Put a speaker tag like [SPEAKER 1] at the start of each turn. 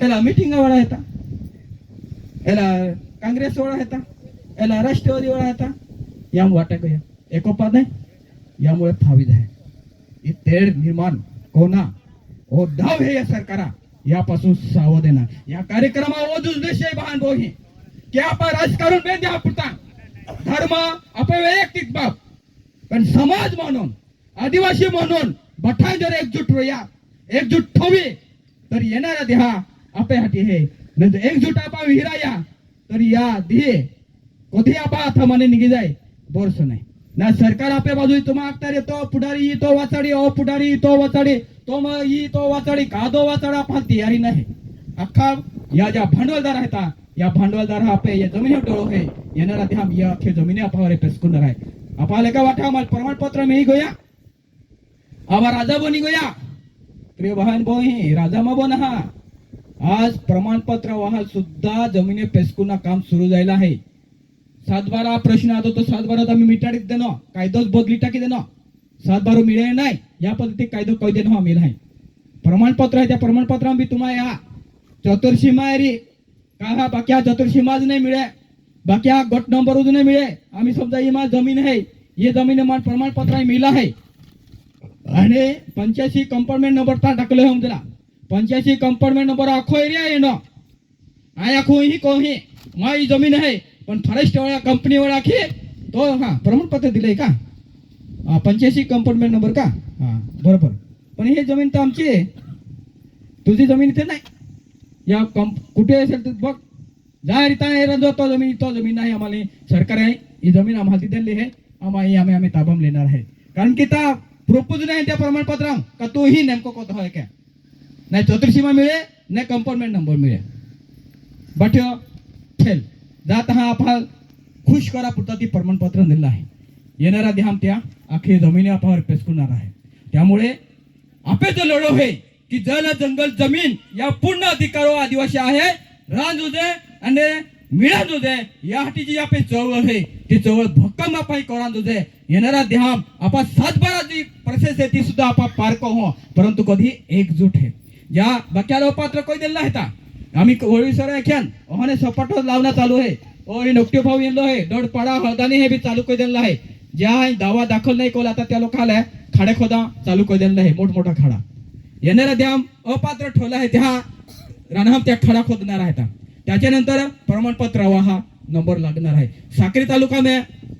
[SPEAKER 1] ಎಲ್ಲ ಮೀಟಿಂಗ್ ಒಳ ಆಯ್ತಾ ಎಲ್ಲ ಕಾಂಗ್ರೆಸ್ ಒಳ ಆಯ್ತಾ ಎಲ್ಲ राष्ट्रवादी ಒಳ ಆಯ್ತಾ या वाटक या एकोपा नाही यामुळे फावीद आहे ही तेढ निर्माण कोणा ओ डाव हे या सरकारा यापासून सावध येणार या कार्यक्रमावर उद्देश आहे बहान बोही की आपण राजकारण बेंद्या पुरता धर्म आपण वैयक्तिक बाब पण समाज म्हणून आदिवासी म्हणून बठाण जर एकजूट होया एकजूट ठेवी तर येणारा देहा आपे हाती हे नंतर तर एकजूट आपा विहिराया तर या दिहे कधी आपा हातामाने निघी जाय बोरस नाही ना सरकार आपे बाजू तो मागणार येतो पुढारी तो वाचाडी ओ पुढारी तो वाचाडी तो मग ई तो वाचाडी कादो वाचाडा आपला तयारी नाही अख्खा या ज्या भांडवलदार आहेत या भांडवलदार हा आपे या जमिनीवर डोळो आहे येणारा ते या अख्खे जमिनी अपावर पेसकुंडर आहे आपल्याला का वाटा आम्हाला प्रमाणपत्र मी गोया आम्हा राजा बोनी गोया प्रिय बहन बोही राजा मा बोन हा आज प्रमाणपत्र वाहन सुद्धा जमिनी पेसकुना काम सुरू जायला आहे. सातबारा प्रश्न आता तो सातबारात आम्ही मिटाडीत देणं कायदोच बदली टाकी देणं. सातबारो मिळे नाही या पद्धती कायदो कधी देणं आम्ही नाही. प्रमाणपत्र आहे त्या प्रमाणपत्र आम्ही तुम्हाला या. चतुर्सीमा रे. का हा बाकी हा चतुर्सीमाज नाही मिळे बाकी हा गट नंबर नाही मिळे आम्ही समजा ही माझ जमीन आहे ये जमीन मान प्रमाणपत्र आहे मिला आहे. आणि पंच्याऐंशी कंपार्टमेंट नंबर ता टाकलं हम त्याला. पंच्याऐंशी कंपार्टमेंट नंबर आखो एरिया आहे ना. आय आखो ही को ही जमीन आहे. पण फॉरेस्ट कंपनीवर कंपनी आखी. तो हा प्रमाणपत्र दिलंय का? हा पंच्याऐंशी कंपार्टमेंट नंबर का? हा बरोबर. पण हे जमीन तर आमची आहे. तुझी जमीन इथे नाही. या कंप कुठे असेल तर बघ. जा रिता रंजो तो जमीन तो जमीन नाही आम्हाला. सरकार आहे. ही जमीन आम्हाला दिलेली आहे. आम्हाला आम्ही आम्ही ताबाम लेणार आहे. कारण की त्या प्रोपोज नाही त्या प्रमाणपत्र का तूही नेमकं कोत आहे? काय नाही चतुर्सीमा मिळे नाही कंपार्टमेंट नंबर मिळे. बट ठेल. जात हा आपण खुश करा पुरता ती प्रमाणपत्र दिलं आहे. येणारा ध्याम त्या अखेर जमिनी आपावर पेसकुणार आहे. त्यामुळे आपे जो लढो हे की जल जंगल जमीन या पूर्ण अधिकारो आदिवासी आहे. रान दे आणि मिळा दे यासाठी जी आपली चळवळ आहे ती चळवळ भक्कम आपण करा दे येणारा ध्याम आपण सातबारा जी प्रोसेस आहे ती सुद्धा आपण पारको हो परंतु कधी एकजूट आहे. या बक्याला पात्र कोई दिला आहे आम्ही होळी सर ख्यान ओहाने सपाट लावणं चालू आहे ओ हे नोकटे भाऊ येलो आहे दडपाडा हळदाने हे बी चालू कोई दिलेलं आहे ज्या दावा दाखल नाही कोला आता त्या लोकाला खाडे खोदा चालू कर दिलेलं आहे मोठमोठा खाडा। येणारा द्याम अपात्र ठेवला आहे त्या। रानहाम त्या खडा खोदणार आहेत त्याच्यानंतर प्रमाणपत्र हा नंबर लागणार आहे साक्री तालुका में